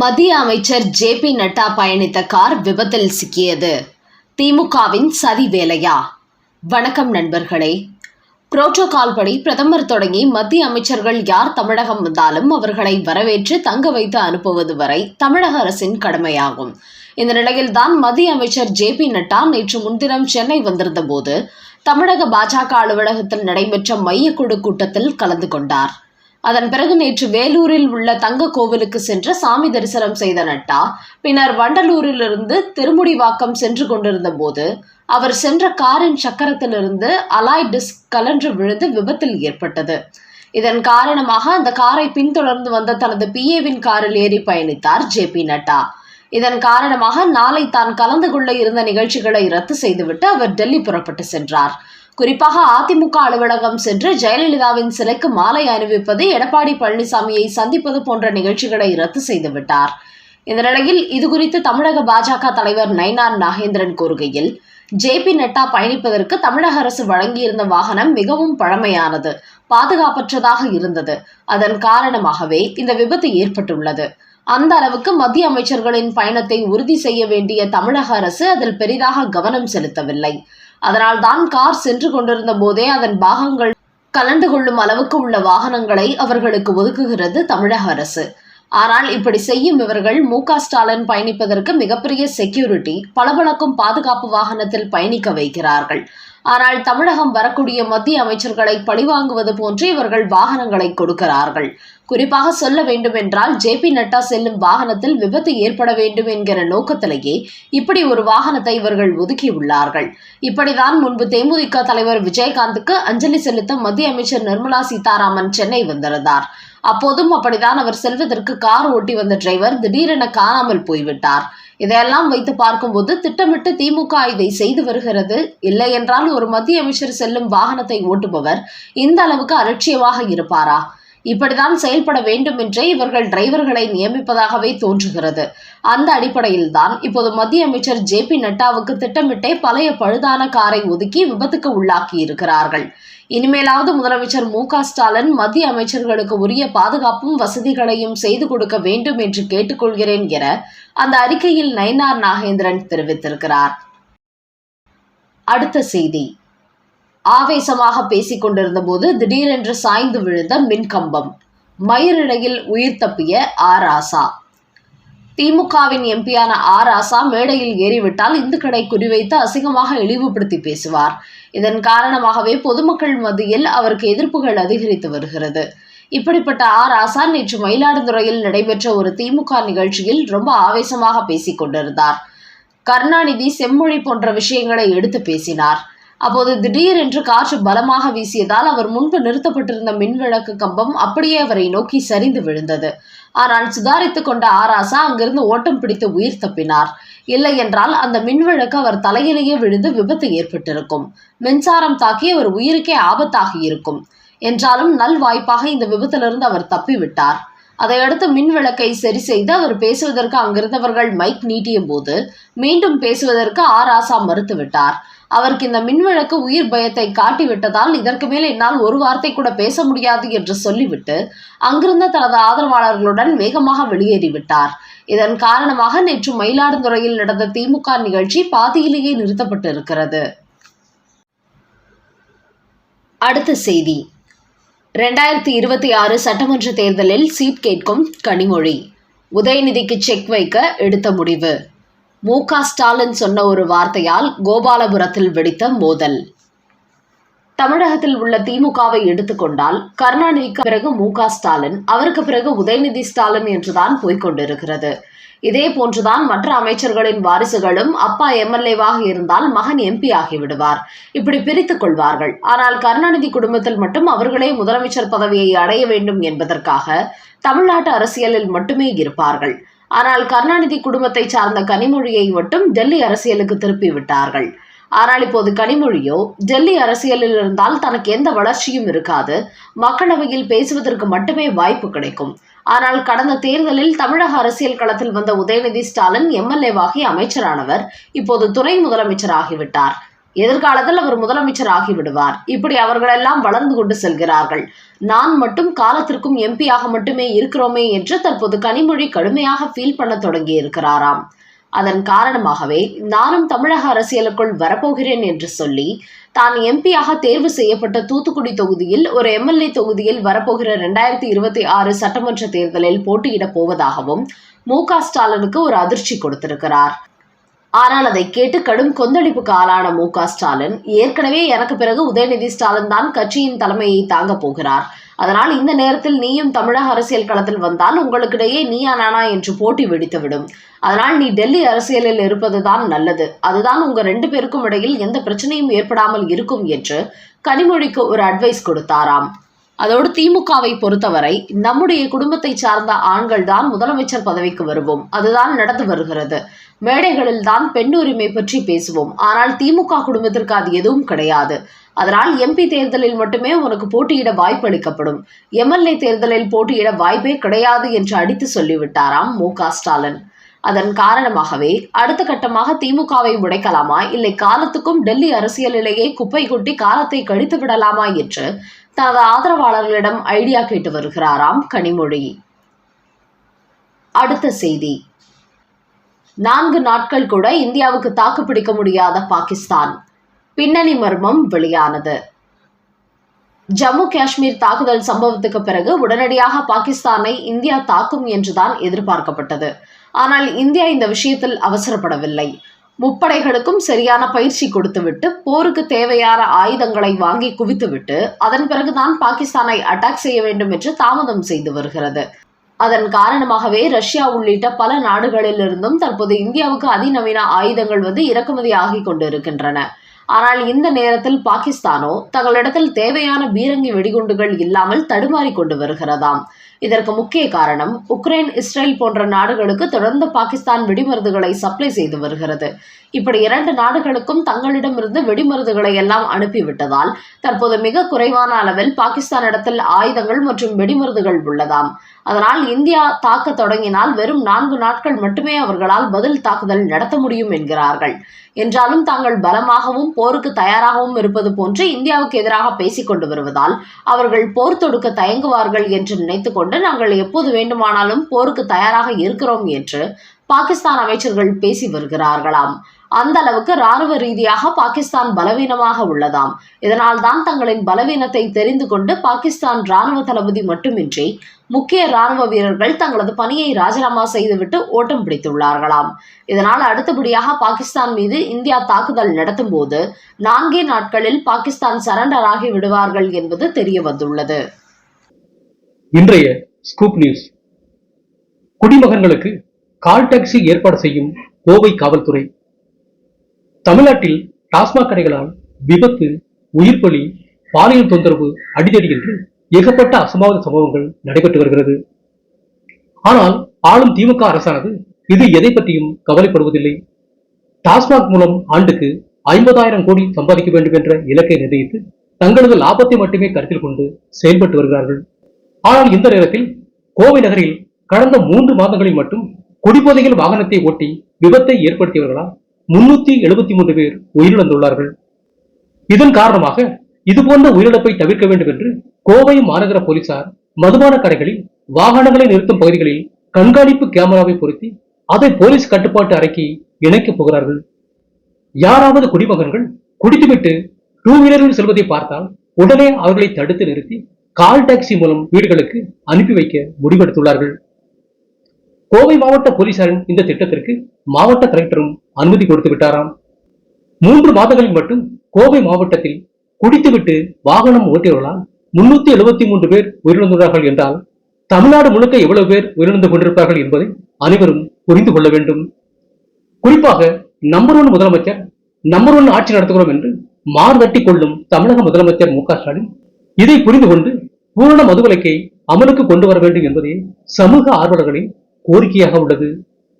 மத்திய அமைச்சர் J P Nadda பயணித்த கார் விபத்தில் சிக்கியது. திமுகவின் சதி வேலையா? வணக்கம் நண்பர்களே. புரோட்டோகால் படி பிரதமர் தொடங்கி மத்திய அமைச்சர்கள் யார் தமிழகம் வந்தாலும் அவர்களை வரவேற்று தங்க வைத்து அனுப்புவது வரை தமிழக அரசின் கடமையாகும். இந்த நிலையில்தான் மத்திய அமைச்சர் ஜே பி நட்டா நேற்று முன்தினம் சென்னை வந்திருந்த போது தமிழக பாஜக அலுவலகத்தில் நடைபெற்ற மையக்குழு கூட்டத்தில் கலந்து கொண்டார். அதன் பிறகு நேற்று வேலூரில் உள்ள தங்க கோவிலுக்கு சென்று சாமி தரிசனம் செய்த நட்டா பின்னர் வண்டலூரிலிருந்து திருமுடிவாக்கம் சென்று கொண்டிருந்த போது அவர் சென்ற காரின் சக்கரத்திலிருந்து அலாய் டிஸ்க் கலன்று விழுந்து விபத்தில் ஏற்பட்டது. இதன் காரணமாக அந்த காரை பின்தொடர்ந்து வந்த தனது பிஏவின் காரில் ஏறி பயணித்தார் ஜே பி நட்டா. இதன் காரணமாக நாளை தான் கலந்து கொள்ள இருந்த நிகழ்ச்சிகளை ரத்து செய்துவிட்டு அவர் டெல்லி புறப்பட்டு சென்றார். குறிப்பாக அதிமுக அலுவலகம் சென்று ஜெயலலிதாவின் சிலைக்கு மாலை அணிவிப்பது எடப்பாடி பழனிசாமியை சந்திப்பது போன்ற நிகழ்ச்சிகளை ரத்து செய்துவிட்டார். இந்த நிலையில் இதுகுறித்து தமிழக பாஜக தலைவர் நயினார் நாகேந்திரன் கூறுகையில் ஜே பி நட்டா பயணிப்பதற்கு தமிழக அரசு வழங்கியிருந்த வாகனம் மிகவும் பழமையானது பாதுகாப்பற்றதாக இருந்தது. அதன் காரணமாகவே இந்த விபத்து ஏற்பட்டுள்ளது. அந்த அளவுக்கு மத்திய அமைச்சர்களின் பயணத்தை உறுதி செய்ய வேண்டிய தமிழக அரசு அதில் பெரிதாக கவனம் செலுத்தவில்லை. அதனால் தான் கார் சென்று கொண்டிருந்த போதே அதன் பாகங்கள் கலந்து கொள்ளும் அளவுக்கு உள்ள வாகனங்களை அவர்களுக்கு ஒதுக்குகிறது தமிழக அரசு. ஆனால் இப்படி செய்யும் இவர்கள் மு. ஸ்டாலின் பயணிப்பதற்கு மிகப்பெரிய செக்யூரிட்டி பளபளக்கும் பாதுகாப்பு வாகனத்தில் பயணிக்க வைக்கிறார்கள். ஆனால் தமிழகம் வரக்கூடிய மத்திய அமைச்சர்களை பழிவாங்குவது போன்று இவர்கள் வாகனங்களை கொடுக்கிறார்கள். குறிப்பாக சொல்ல வேண்டுமென்றால் ஜே பி நட்டா செல்லும் வாகனத்தில் விபத்து ஏற்பட வேண்டும் என்கிற நோக்கத்திலேயே இப்படி ஒரு வாகனத்தை இவர்கள் ஒதுக்கியுள்ளார்கள். இப்படிதான் முன்பு தேமுதிக தலைவர் விஜயகாந்துக்கு அஞ்சலி செலுத்த மத்திய அமைச்சர் நிர்மலா சீதாராமன் சென்னை வந்திருந்தார். அப்போதும் அப்படிதான் அவர் செல்வதற்கு கார் ஓட்டி வந்த டிரைவர் திடீரென காணாமல் போய்விட்டார். இதையெல்லாம் வைத்து பார்க்கும்போது திட்டமிட்டு திமுக இதை செய்து வருகிறது. இல்லை என்றால் ஒரு மத்திய அமைச்சர் செல்லும் வாகனத்தை ஓட்டுபவர் இந்த அளவுக்கு அலட்சியமாக இருப்பாரா? இப்படிதான் செயல்பட வேண்டும் என்றே இவர்கள் டிரைவர்களை நியமிப்பதாகவே தோன்றுகிறது. அந்த அடிப்படையில் தான் இப்போது மத்திய அமைச்சர் ஜே பி நட்டாவுக்கு திட்டமிட்டே பழைய பழுதான காரை ஒதுக்கி விபத்துக்கு உள்ளாக்கி இருக்கிறார்கள். இனிமேலாவது முதலமைச்சர் மு ஸ்டாலின் மத்திய அமைச்சர்களுக்கு உரிய பாதுகாப்பும் வசதிகளையும் செய்து கொடுக்க வேண்டும் என்று கேட்டுக்கொள்கிறேன் என அந்த அறிக்கையில் நயினார் நாகேந்திரன் தெரிவித்திருக்கிறார். அடுத்த செய்தி. ஆவேசமாக பேசிக் கொண்டிருந்த போது திடீரென்று சாய்ந்து விழுந்த மின்கம்பம். மயிரிழையில் உயிர் தப்பிய ஆர் ஆசா திமுகவின் எம்பியான ஆர் ஆசா மேடையில் ஏறிவிட்டால் இந்துக்களை குறிவைத்து அசிங்கமாக இழிவுபடுத்தி பேசுவார். இதன் காரணமாகவே பொதுமக்கள் மத்தியில் அவருக்கு எதிர்ப்புகள் அதிகரித்து வருகிறது. இப்படிப்பட்ட ஆர் ஆசா நேற்று மயிலாடுதுறையில் நடைபெற்ற ஒரு திமுக நிகழ்ச்சியில் ரொம்ப ஆவேசமாக பேசிக் கொண்டிருந்தார் கருணாநிதி செம்மொழி போன்ற விஷயங்களை எடுத்து பேசினார். அப்போது திடீரென்று காற்று பலமாக வீசியதால் அவர் முன்பு நிறுத்தப்பட்டிருந்த மின்விளக்கு கம்பம் அப்படியே அவரை நோக்கி சரிந்து விழுந்தது. ஆனால் சுதாரித்துக் கொண்ட ஆராசா அங்கிருந்து ஓட்டம் பிடித்து உயிர் தப்பினார். இல்லை என்றால் அந்த மின்விளக்கு அவர் தலையிலேயே விழுந்து விபத்து ஏற்பட்டிருக்கும். மின்சாரம் தாக்கி அவர் உயிருக்கே ஆபத்தாகி இருக்கும். என்றாலும் நல் வாய்ப்பாக இந்த விபத்திலிருந்து அவர் தப்பிவிட்டார். அதையடுத்து மின் விளக்கை சரி செய்து அவர் பேசுவதற்கு அங்கிருந்தவர்கள் மைக் நீட்டிய போது மீண்டும் பேசுவதற்கு ஆர் ஆசா மறுத்துவிட்டார். அவருக்கு இந்த மின்விளக்கு உயிர் பயத்தை காட்டிவிட்டதால் இதற்கு மேல் என்னால் ஒரு வார்த்தை கூட பேச முடியாது என்று சொல்லிவிட்டு அங்கிருந்த தனது ஆதரவாளர்களுடன் வேகமாக வெளியேறிவிட்டார். இதன் காரணமாக நேற்று மயிலாடுதுறையில் நடந்த திமுக நிகழ்ச்சி பாதியிலேயே நிறுத்தப்பட்டு இருக்கிறது அடுத்த செய்தி. ரெண்டாயிரத்தி இருபத்தி ஆறு சட்டமன்ற தேர்தலில் சீட் கேட்கும் கனிமொழி. உதயநிதிக்கு செக் வைக்க எடுத்த முடிவு. மு. க. ஸ்டாலின் சொன்ன ஒரு வார்த்தையால் கோபாலபுரத்தில் வெடித்த மோதல். தமிழகத்தில் உள்ள திமுகவை எடுத்துக்கொண்டால் கருணாநிதிக்கு பிறகு மு. க. ஸ்டாலின் அவருக்கு பிறகு உதயநிதி ஸ்டாலின் என்றுதான் போய்கொண்டிருக்கிறது இதே போன்றுதான் மற்ற அமைச்சர்களின் வாரிசுகளும் அப்பா எம்எல்ஏவாக இருந்தால் மகன் எம்பி ஆகிவிடுவார் இப்படி பிரித்துக் கொள்வார்கள். ஆனால் கருணாநிதி குடும்பத்தில் மட்டும் அவர்களே முதலமைச்சர் பதவியை அடைய வேண்டும் என்பதற்காக தமிழ்நாட்டு அரசியலில் மட்டுமே இருப்பார்கள். ஆனால் கருணாநிதி குடும்பத்தை சார்ந்த கனிமொழியை மட்டும் டெல்லி அரசியலுக்கு திருப்பி விட்டார்கள். ஆனால் இப்போது கனிமொழியோ டெல்லி அரசியலில் இருந்தால் தனக்கு எந்த வளர்ச்சியும் இருக்காது. மக்களவையில் பேசுவதற்கு மட்டுமே வாய்ப்பு கிடைக்கும். ஆனால் கடந்த தேர்தலில் தமிழக அரசியல் களத்தில் வந்த உதயநிதி ஸ்டாலின் எம்எல்ஏவாகி அமைச்சரானவர் இப்போது துணை முதலமைச்சராகிவிட்டார். எதிர்காலத்தில் அவர் முதலமைச்சர் ஆகிவிடுவார் இப்படி அவர்களெல்லாம் வளர்ந்து கொண்டு செல்கிறார்கள். நான் மட்டும் காலத்திற்கும் எம்பியாக மட்டுமே இருக்கிறோமே என்று தற்போது கனிமொழி கடுமையாக ஃபீல் பண்ண தொடங்கி இருக்கிறாராம் அதன் காரணமாகவே நானும் தமிழக அரசியலுக்குள் வரப்போகிறேன் என்று சொல்லி தான் எம்பியாக தேர்வு செய்யப்பட்ட தூத்துக்குடி தொகுதியில் ஒரு எம்எல்ஏ தொகுதியில் வரப்போகிற ரெண்டாயிரத்தி இருபத்தி ஆறு சட்டமன்ற தேர்தலில் போட்டியிடப் போவதாகவும் மு க ஸ்டாலினுக்கு ஒரு அதிர்ச்சி கொடுத்திருக்கிறார். ஆனால் அதை கேட்டு கடும் கொந்தளிப்புக்கு ஆளான மு க ஸ்டாலின் ஏற்கனவே எனக்கு பிறகு உதயநிதி ஸ்டாலின் தான் கட்சியின் தலைமையை தாங்கப் போகிறார். அதனால் இந்த நேரத்தில் நீயும் தமிழக அரசியல் களத்தில் வந்தால் உங்களுக்கிடையே நீயா நானா என்று போட்டி வெடித்துவிடும் அதனால் நீ டெல்லி அரசியலில் இருப்பதுதான் நல்லது. அதுதான் உங்க ரெண்டு பேருக்கும் இடையில் எந்த பிரச்சனையும் ஏற்படாமல் இருக்கும் என்று கனிமொழிக்கு ஒரு அட்வைஸ் கொடுத்தாராம். அதோடு திமுகவை பொறுத்தவரை நம்முடைய குடும்பத்தை சார்ந்த ஆண்கள் தான் முதலமைச்சர் பதவிக்கு வருவோம். அதுதான் நடந்து வருகிறது. மேடைகளில் தான் பெண் உரிமை பற்றி பேசுவோம். ஆனால் திமுக குடும்பத்திற்கு அது எதுவும் கிடையாது. அதனால் எம்பி தேர்தலில் மட்டுமே உனக்கு போட்டியிட வாய்ப்பு அளிக்கப்படும். எம்எல்ஏ தேர்தலில் போட்டியிட வாய்ப்பே கிடையாது என்று அடித்து சொல்லிவிட்டாராம் மு ஸ்டாலின். அதன் காரணமாகவே அடுத்த கட்டமாக திமுகவை உடைக்கலாமா? இல்லை காலத்துக்கும் டெல்லி அரசியலிலேயே குப்பை கொட்டி காலத்தை கழித்து விடலாமா என்று தனது ஆதரவாளர்களிடம் ஐடியா கேட்டு வருகிறாராம் கனிமொழி. அடுத்த செய்தி. நான்கு நாட்கள் கூட இந்தியாவுக்கு தாக்குப்பிடிக்க முடியாத பாகிஸ்தான். பின்னணி மர்மம் வெளியானது. ஜம்மு காஷ்மீர் தாக்குதல் சம்பவத்துக்கு பிறகு உடனடியாக பாகிஸ்தானை இந்தியா தாக்கும் என்றுதான் எதிர்பார்க்கப்பட்டது. ஆனால் இந்தியா இந்த விஷயத்தில் அவசரப்படவில்லை. முப்படைகளுக்கும் சரியான பயிற்சி கொடுத்துவிட்டு போருக்கு தேவையான ஆயுதங்களை வாங்கி குவித்துவிட்டு அதன் பிறகுதான் பாகிஸ்தானை அட்டாக் செய்ய வேண்டும் என்று தாமதம் செய்து வருகிறது. அதன் காரணமாகவே ரஷ்யா உள்ளிட்ட பல நாடுகளிலிருந்தும் தற்போது இந்தியாவுக்கு அதிநவீன ஆயுதங்கள் வந்து இறக்குமதி ஆகிக் கொண்டிருக்கின்றன. ஆனால் இந்த நேரத்தில் பாகிஸ்தானோ தங்களிடத்தில் தேவையான பீரங்கி வெடிகுண்டுகள் இல்லாமல் தடுமாறி கொண்டு வருகிறதாம். இதற்கு முக்கிய காரணம் உக்ரைன் இஸ்ரேல் போன்ற நாடுகளுக்கு தொடர்ந்து பாகிஸ்தான் வெடிமருந்துகளை சப்ளை செய்து வருகிறது. இப்படி இரண்டு நாடுகளுக்கும் தங்களிடமிருந்து வெடிமருந்துகளை எல்லாம் அனுப்பிவிட்டதால் தற்போது மிக குறைவான அளவில் பாகிஸ்தானிடத்தில் ஆயுதங்கள் மற்றும் வெடிமருந்துகள் உள்ளதாம். அதனால் இந்தியா தாக்க தொடங்கினால் வெறும் நான்கு நாட்கள் மட்டுமே அவர்களால் பதில் தாக்குதல் நடத்த முடியும் என்கிறார்கள். என்றாலும் தாங்கள் பலமாகவும் போருக்கு தயாராகவும் இருப்பது போன்று இந்தியாவுக்கு எதிராக பேசிக் கொண்டு வருவதால் அவர்கள் போர் தொடுக்க தயங்குவார்கள் என்று நினைத்துக்கொண்டு நாங்கள் எப்போது வேண்டுமானாலும் போருக்கு தயாராக இருக்கிறோம் என்று பாகிஸ்தான் அமைச்சர்கள் பேசி வருகிறார்களாம். அந்த அளவுக்கு ராணுவ ரீதியாக பாகிஸ்தான் பலவீனமாக உள்ளதாம். இதனால் தான் தங்களின் பலவீனத்தை தெரிந்து கொண்டு பாகிஸ்தான் ராணுவ தளபதி மட்டுமின்றி முக்கிய ராணுவ வீரர்கள் தங்களது பணியை ராஜினாமா செய்துவிட்டு ஓட்டம் பிடித்துள்ளார்களாம். இதனால் அடுத்தபடியாக பாகிஸ்தான் மீது இந்தியா தாக்குதல் நடத்தும் போது நான்கே நாட்களில் பாகிஸ்தான் சரண்டர் ஆகி விடுவார்கள் என்பது தெரிய வந்துள்ளது இன்றைய ஸ்கூப் நியூஸ். குடிமகன்களுக்கு கால் டாக்ஸி ஏற்பாடு செய்யும் கோவை காவல்துறை தமிழ்நாட்டில் டாஸ்மாக் கடைகளால் விபத்து உயிர் பலி பாலியல் தொந்தரவு அடிதடி என்று ஏகப்பட்ட அசம்பாவித சம்பவங்கள் நடைபெற்று வருகிறது. ஆனால் ஆளும் திமுக அரசானது இது எதை பற்றியும் கவலைப்படுவதில்லை. டாஸ்மாக் மூலம் ஆண்டுக்கு ஐம்பதாயிரம் கோடி சம்பாதிக்க வேண்டும் என்ற இலக்கை நிர்ணயித்து தங்களது லாபத்தை மட்டுமே கருத்தில் கொண்டு செயல்பட்டு வருகிறார்கள். ஆனால் இந்த நேரத்தில் கோவை நகரில் கடந்த மூன்று மாதங்களில் மட்டும் குடிபோதையில் வாகனத்தை ஓட்டி விபத்தை ஏற்படுத்தியவர்களால் முன்னூத்தி எழுபத்தி மூன்று பேர் உயிரிழந்துள்ளார்கள். இதன் காரணமாக இதுபோன்ற உயிரிழப்பை தவிர்க்க வேண்டும் என்று கோவை மாநகர போலீசார் மதுபான கடைகளில் வாகனங்களை நிறுத்தும் பகுதிகளில் கண்காணிப்பு கேமராவை பொருத்தி அதை போலீஸ் கட்டுப்பாட்டு அறைக்கு இணைக்கப் போகிறார்கள். யாராவது குடிமகன்கள் குடித்துவிட்டு டூ வீலரில் செல்வதை பார்த்தால் உடனே அவர்களை தடுத்து நிறுத்தி கால் டாக்ஸி மூலம் வீடுகளுக்கு அனுப்பி வைக்க முடிவெடுத்துள்ளார்கள். கோவை மாவட்ட போலீசாரின் இந்த திட்டத்திற்கு மாவட்ட கலெக்டரும் அனுமதி கொடுத்து விட்டாராம். மூன்று மாதங்களில் மட்டும் கோவை மாவட்டத்தில் குடித்துவிட்டு வாகனம் ஓட்டியவர்களால் முன்னூத்தி எழுபத்தி மூன்று பேர் உயிரிழந்துள்ளார்கள் என்றால் தமிழ்நாடு முழுக்க எவ்வளவு பேர் உயிரிழந்து கொண்டிருப்பார்கள் என்பதை அனைவரும் புரிந்து கொள்ள வேண்டும். குறிப்பாக நம்பர் ஒன் முதலமைச்சர் நம்பர் ஒன் ஆட்சி நடத்துகிறோம் என்று மார்வட்டி கொள்ளும் தமிழக முதலமைச்சர் மு க ஸ்டாலின் இதை புரிந்து கொண்டு பூரண மதுவிலக்கை அமலுக்கு கொண்டு வர வேண்டும் என்பதே சமூக ஆர்வலர்களின் கோரிக்கையாக உள்ளது.